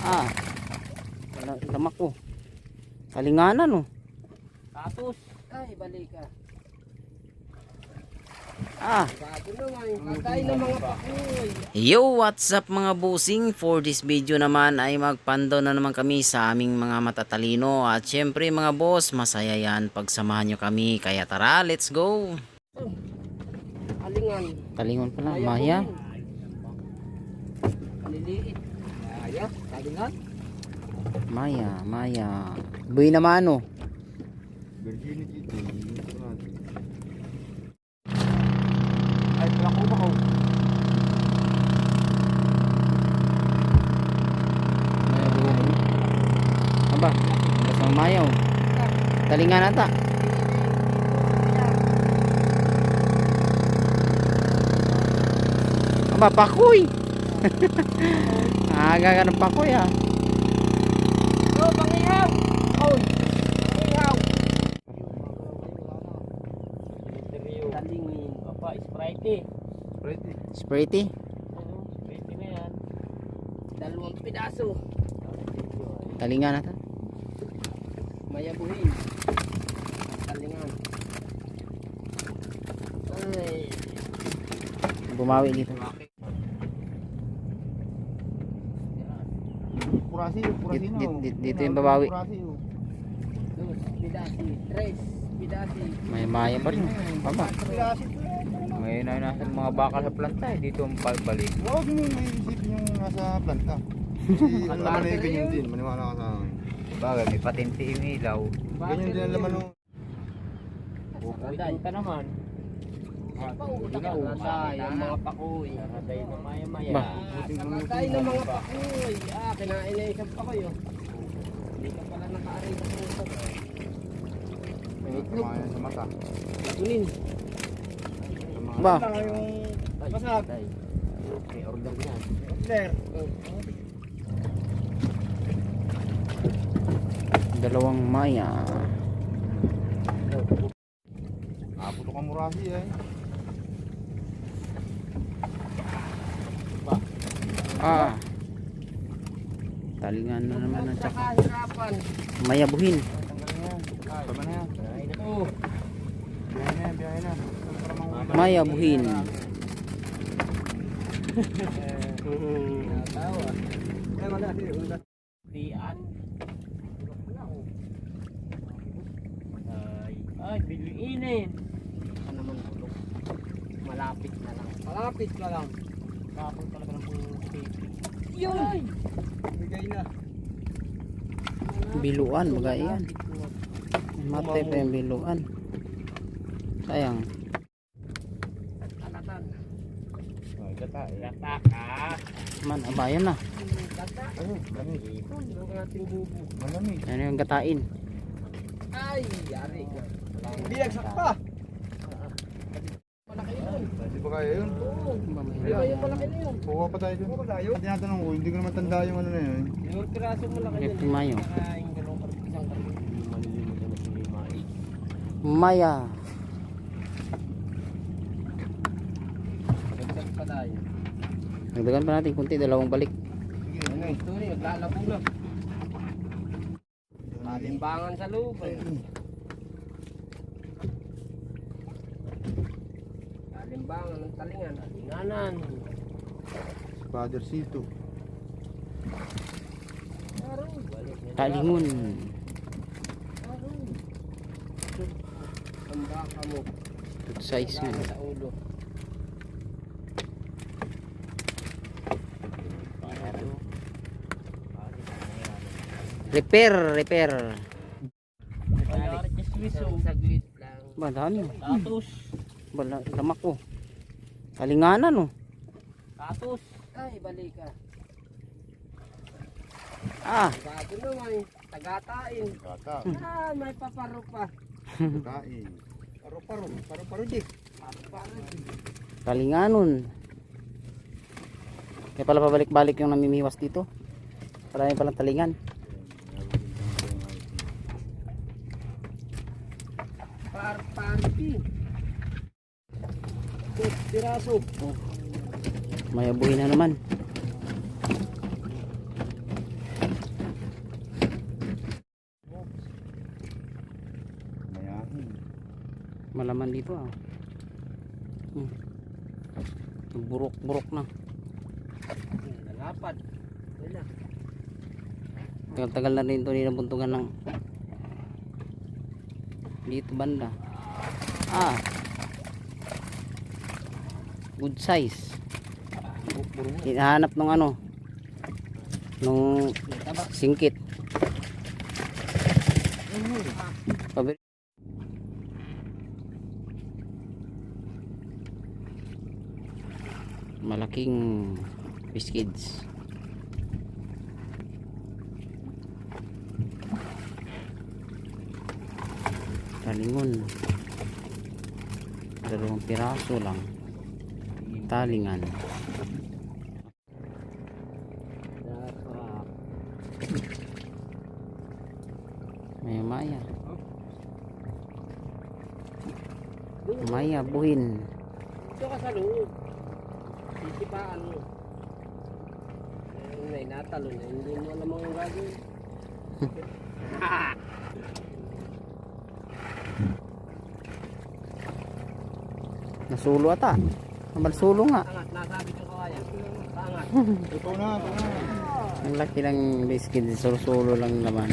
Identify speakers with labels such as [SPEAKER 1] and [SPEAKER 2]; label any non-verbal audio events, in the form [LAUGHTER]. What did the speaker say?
[SPEAKER 1] Ah. Wala, lamak ko. Kalinganan oh.
[SPEAKER 2] Tatos. Ay, balik ka.
[SPEAKER 1] Ah. Yo, what's up mga busing? For this video naman ay magpando na naman kami sa aming mga matatalino. At syempre mga boss, masaya yan pagsamahan nyo kami. Kaya tara, let's go!
[SPEAKER 2] Alingan.
[SPEAKER 1] Talingon pala, Maya.
[SPEAKER 2] Kaliliit. Maya. Alingan.
[SPEAKER 1] Maya, Maya. Buhay naman oh.
[SPEAKER 3] Virginity ito.
[SPEAKER 2] Ay, plako ba ko?
[SPEAKER 1] Maya buhay. Aba, basta Maya oh. Talingan ata. Aba, [LAUGHS] pakoy! Aga ka ng pakoy ah.
[SPEAKER 2] Oh, pangihaw. Oh. Pangihaw. Talingin. Papa, Sprite.
[SPEAKER 1] Spritty.
[SPEAKER 2] Ano? Sprite na yan. Dalawang pidaso.
[SPEAKER 1] Talingan ata.
[SPEAKER 2] Mayabuhin. Talingan. Ay.
[SPEAKER 1] Bumawi dito.
[SPEAKER 3] Purasi, purasi
[SPEAKER 1] Dit-
[SPEAKER 3] na.
[SPEAKER 1] dit- dit- dito yung babawi.
[SPEAKER 3] Oh.
[SPEAKER 1] May maya pa rin. Baba.
[SPEAKER 3] Purasi to.
[SPEAKER 4] Ngayon ay nasa mga bakal sa planta eh. Dito ang balik.
[SPEAKER 3] Huwag mo may isip yung nasa planta. [LAUGHS] Kasi ang laman na yung ganyan din. Maniwala ka sa.
[SPEAKER 4] Bagay, may patente yung ilaw.
[SPEAKER 3] Ganyan din ang laman ng...
[SPEAKER 2] Naman. Patay ang mga pakuy. Patay na maya maya.
[SPEAKER 1] Ba?
[SPEAKER 2] Ng mga pakuy. Ah, kinain na isang pakuy oh. Hindi ka pala naka-aray sa puso. May itlog.
[SPEAKER 3] Sa mata. Mga-
[SPEAKER 1] Ba?
[SPEAKER 2] Pasag. May order yan.
[SPEAKER 3] Order.
[SPEAKER 1] Dalawang maya.
[SPEAKER 3] Nakaputo ka murasi eh.
[SPEAKER 1] Ah. Talingan na naman ang
[SPEAKER 2] Sa
[SPEAKER 1] tsaka.
[SPEAKER 2] kahirapan.
[SPEAKER 1] Maya buhin.
[SPEAKER 3] Tama na yan.
[SPEAKER 2] Oh,
[SPEAKER 3] Biyahe na yan, biyahe na. Para mahuli.
[SPEAKER 1] Maya buhin.
[SPEAKER 2] natawa. Dian. Ay, biliinin. Ano naman. Malapit na lang. Malapit na lang. Kapag talaga ng puti. Yun! Bigay na.
[SPEAKER 1] Biluan, baga yan. Matay pa yung biluan. Sayang.
[SPEAKER 2] Kalatan.
[SPEAKER 4] Ay, gata eh.
[SPEAKER 2] Gata ka.
[SPEAKER 1] Man, abayan na.
[SPEAKER 2] Gata.
[SPEAKER 3] Ano? Lamig.
[SPEAKER 2] Ipon ng ating bubo.
[SPEAKER 3] Malamig.
[SPEAKER 1] Yan yung gatain.
[SPEAKER 2] Ay, yari
[SPEAKER 3] pa.
[SPEAKER 2] Malaki
[SPEAKER 3] kaya yun?
[SPEAKER 2] Oo.
[SPEAKER 1] Ba, may
[SPEAKER 2] Di ba yung malaki na yun?
[SPEAKER 3] Kuha pa tayo dun. Kuha pa tayo? At tinatanong ko, hindi ko naman tanda yung ano na yun.
[SPEAKER 2] Yung piraso malaki yun.
[SPEAKER 1] Fifty mayo.
[SPEAKER 2] Na.
[SPEAKER 1] Maya.
[SPEAKER 2] Dagdag pa tayo.
[SPEAKER 1] Nagdagan pa natin kunti, dalawang balik.
[SPEAKER 3] Sige, ano eh.
[SPEAKER 2] Ito rin, naglalabo na. Malimbangan sa loob. Malimbangan ng talingan. Talinganan.
[SPEAKER 3] Father Sito.
[SPEAKER 2] Araw. Balik na
[SPEAKER 1] Talingon.
[SPEAKER 2] Araw. Ang baka mo.
[SPEAKER 1] Good size.
[SPEAKER 2] Lalo sa ulo.
[SPEAKER 1] Repair, repair.
[SPEAKER 2] Saglit lang.
[SPEAKER 1] Ba, dami.
[SPEAKER 2] Tatos.
[SPEAKER 1] Ba, la- lamak ko. Talinganan oh.
[SPEAKER 2] Tatos. Ay, balik ka.
[SPEAKER 1] Ah.
[SPEAKER 2] Bago naman. Tagatain.
[SPEAKER 3] Kata.
[SPEAKER 2] Ah, may paparo pa.
[SPEAKER 3] Kain. Paro-paro. Paro-paro di.
[SPEAKER 2] Paparo.
[SPEAKER 1] Talinganon. Kaya pala pabalik-balik yung namimiwas dito. Marami palang talingan.
[SPEAKER 2] Par piraso. Oh.
[SPEAKER 1] May abuhin na naman. Malaman dito ah. Hmm. Burok-burok na.
[SPEAKER 2] Nalapat.
[SPEAKER 1] Tagal-tagal na rin ito nilabuntugan ng dito banda. Ah. Good size. Hinahanap ng ano nung singkit. Malaking biscuits. talingon dalawang piraso lang talingan
[SPEAKER 2] Sarap.
[SPEAKER 1] maya maya buhin
[SPEAKER 2] Dito ka sa loob. Sisipaan mo. May natalo na. Hindi mo alam ang gagawin. [LAUGHS]
[SPEAKER 1] nasulo ata nabalsulo nga. [LAUGHS] Ang laki ng biscuit sulo lang naman